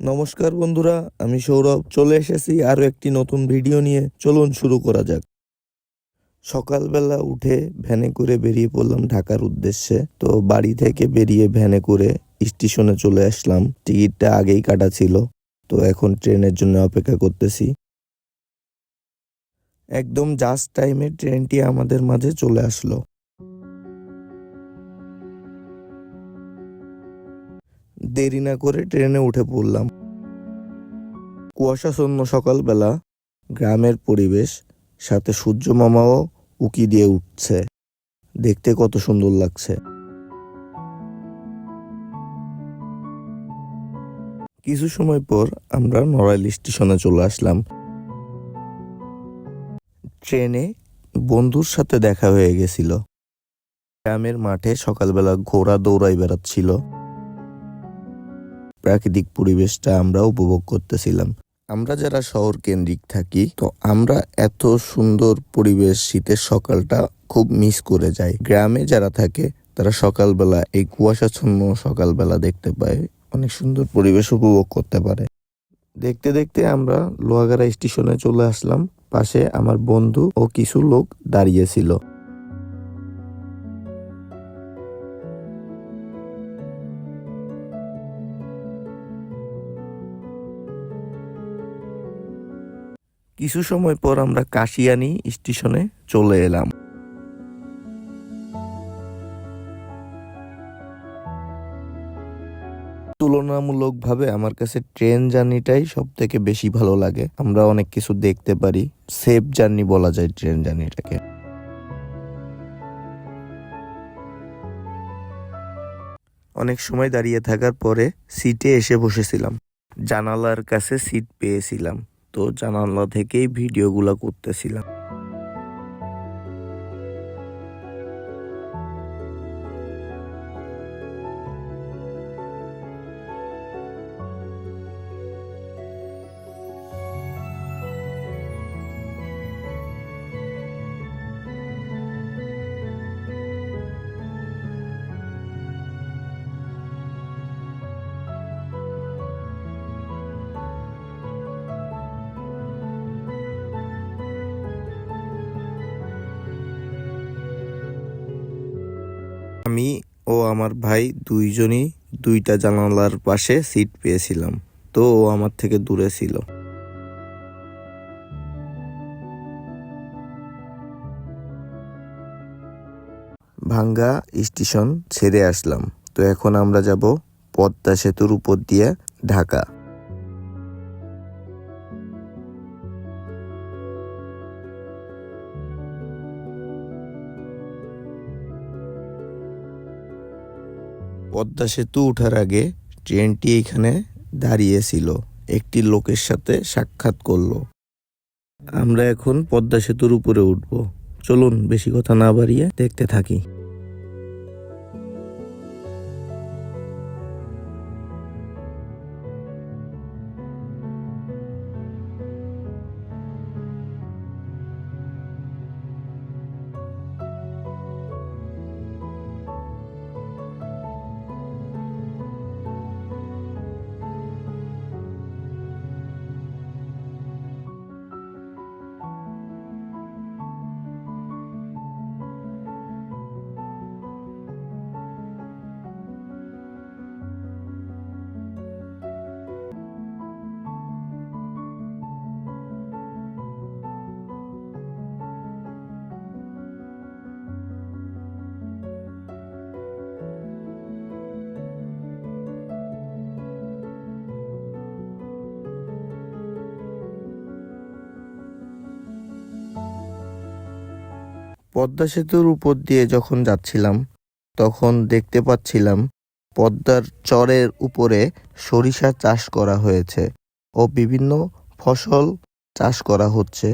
নমস্কার বন্ধুরা, আমি সৌরভ। চলে এসেছি আরও একটি নতুন ভিডিও নিয়ে। চলুন শুরু করা যাক। সকালবেলা উঠে ভ্যানে করে বেরিয়ে পড়লাম ঢাকার উদ্দেশ্যে। তো বাড়ি থেকে বেরিয়ে ভ্যানে করে স্টেশনে চলে আসলাম। টিকিটটা আগেই কাটা ছিল। তো এখন ট্রেনের জন্য অপেক্ষা করতেছি। একদম জাস্ট টাইমে ট্রেনটি আমাদের মাঝে চলে আসলো। দেরি না করে ট্রেনে উঠে পড়লাম। কুয়াশাচ্ছন্ন সকালবেলা, গ্রামের পরিবেশ, সাথে সূর্য মামাও উকি দিয়ে উঠছে। দেখতে কত সুন্দর লাগছে। কিছু সময় পর আমরা নড়াইল স্টেশনে চলে আসলাম। ট্রেনে বন্ধুর সাথে দেখা হয়ে গেছিল। গ্রামের মাঠে সকালবেলা ঘোড়া দৌড়াই বেড়াচ্ছিল। প্রাকৃতিক পরিবেশটা আমরা উপভোগ করতেছিলাম। আমরা যারা শহর কেন্দ্রিক থাকি, তো আমরা এত সুন্দর পরিবেশ, শীতের সকালটা খুব মিস করে যাই। গ্রামে যারা থাকে, তারা সকালবেলা এই কুয়াশাচ্ছন্ন সকালবেলা দেখতে পায়। অনেক সুন্দর পরিবেশ উপভোগ করতে পারে। দেখতে দেখতে আমরা লোহাগাড়া স্টেশনে চলে আসলাম। পাশে আমার বন্ধু ও কিছু লোক দাঁড়িয়েছিল কিছু সময় পর আমরা কাশিয়ানি স্টেশনে চলে এলাম। তুলনামূলকভাবে আমার কাছে ট্রেন জার্নিটাই সব থেকে বেশি ভালো লাগে। আমরা অনেক কিছু দেখতে পারি। সেফ জার্নি বলা যায় ট্রেন জার্নিটাকে। অনেক সময় দাঁড়িয়ে থাকার পরে সিটে এসে বসেছিলাম। জানালার কাছে সিট পেয়েছিলাম। জানালা থেকেই ভিডিওগুলো করতেছিলাম। আমি ও আমার ভাই দুইজনই দুইটা জানালার পাশে সিট পেয়েছিলাম। তো ও আমার থেকে দূরে ছিল। ভাঙ্গা স্টেশন ছেড়ে আসলাম। তো এখন আমরা যাব পদ্মা সেতুর উপর দিয়ে ঢাকা। পদ্মা সেতু উঠার আগে ট্রেনটি এখানে দাঁড়িয়েছিল। একটি লোকের সাথে সাক্ষাৎ করল। আমরা এখন পদ্মা সেতুর উপরে উঠব। চলুন, বেশি কথা না বাড়িয়ে দেখতে থাকি। পদ্মা সেতুর উপর দিয়ে যখন যাচ্ছিলাম, তখন দেখতে পাচ্ছিলাম পদ্মার চরের উপরে সরিষা চাষ করা হয়েছে ও বিভিন্ন ফসল চাষ করা হচ্ছে।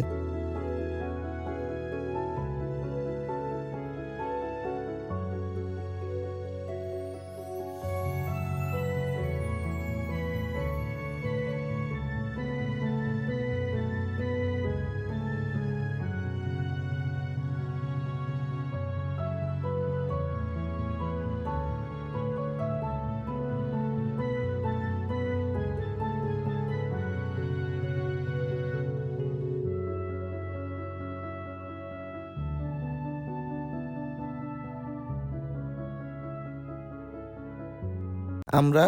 আমরা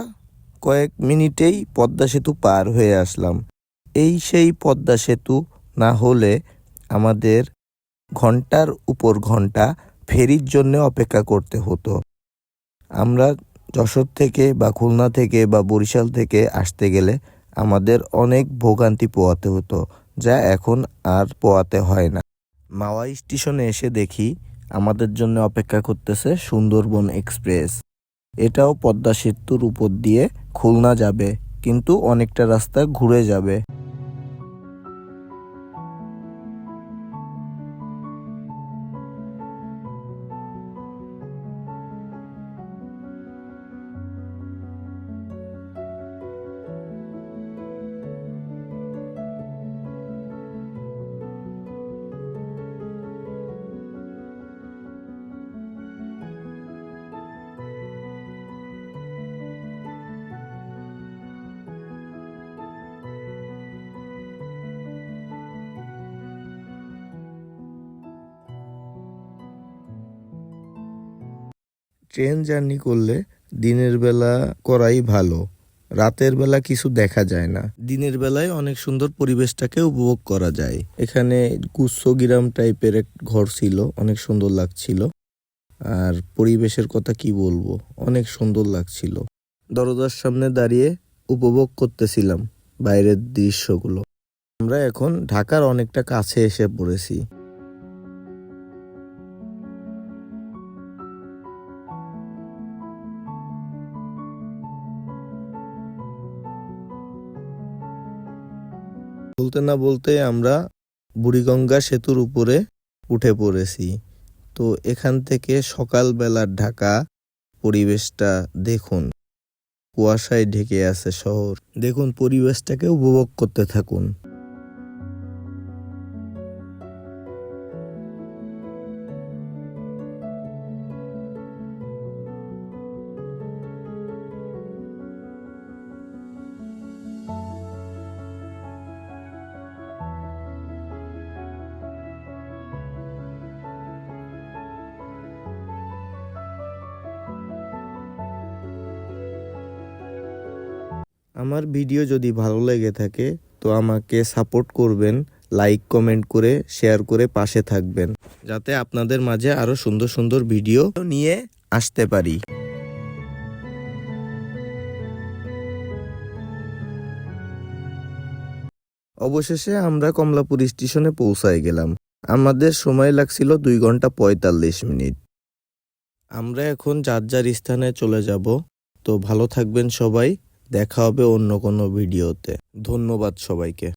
কয়েক মিনিটেই পদ্মা সেতু পার হয়ে আসলাম। এই সেই পদ্মা সেতু না হলে আমাদের ঘণ্টার উপর ঘণ্টা ফেরির জন্য অপেক্ষা করতে হতো। আমরা যশোর থেকে বা খুলনা থেকে বা বরিশাল থেকে আসতে গেলে আমাদের অনেক ভোগান্তি পোয়াতে হতো, যা এখন আর পোয়াতে হয় না। মাওয়া স্টেশনে এসে দেখি আমাদের জন্য অপেক্ষা করতেছে সুন্দরবন এক্সপ্রেস। এটাও পদ্মা সেতুর উপর দিয়ে খুলনা যাবে কিন্তু অনেকটা রাস্তা ঘুরে যাবে। ট্রেন জার্নি করলে দিনের বেলা করাই ভালো। রাতের বেলা কিছু দেখা যায় না। দিনের বেলায় অনেক সুন্দর পরিবেশটাকে উপভোগ করা যায়। এখানে গুচ্ছগিরাম টাইপের এক ঘর ছিল, অনেক সুন্দর লাগছিল। আর পরিবেশের কথা কি বলব, অনেক সুন্দর লাগছিল। দরজার সামনে দাঁড়িয়ে উপভোগ করতেছিলাম বাইরের দৃশ্যগুলো। আমরা এখন ঢাকার অনেকটা কাছে এসে পড়েছি। বলতে না বলতে আমরা বুড়িগঙ্গা সেতুর উপরে উঠে পড়েছি। তো এখান থেকে সকালবেলার ঢাকা পরিবেশটা দেখুন। কুয়াশায় ঢেকে আছে শহর। দেখুন পরিবেশটাকে উপভোগ করতে থাকুন। আমার ভিডিও যদি ভালো লেগে থাকে, তো আমাকে সাপোর্ট করবেন, লাইক, কমেন্ট করে, শেয়ার করে পাশে থাকবেন, যাতে আপনাদের মাঝে আরও সুন্দর সুন্দর ভিডিও নিয়ে আসতে পারি। অবশেষে আমরা কমলাপুর স্টেশনে পৌঁছায় গেলাম। আমাদের সময় লাগছিল দুই ঘণ্টা পঁয়তাল্লিশ মিনিট। আমরা এখন যার যার স্থানে চলে যাব। তো ভালো থাকবেন সবাই। দেখা হবে অন্য কোনো ভিডিওতে। ধন্যবাদ সবাইকে।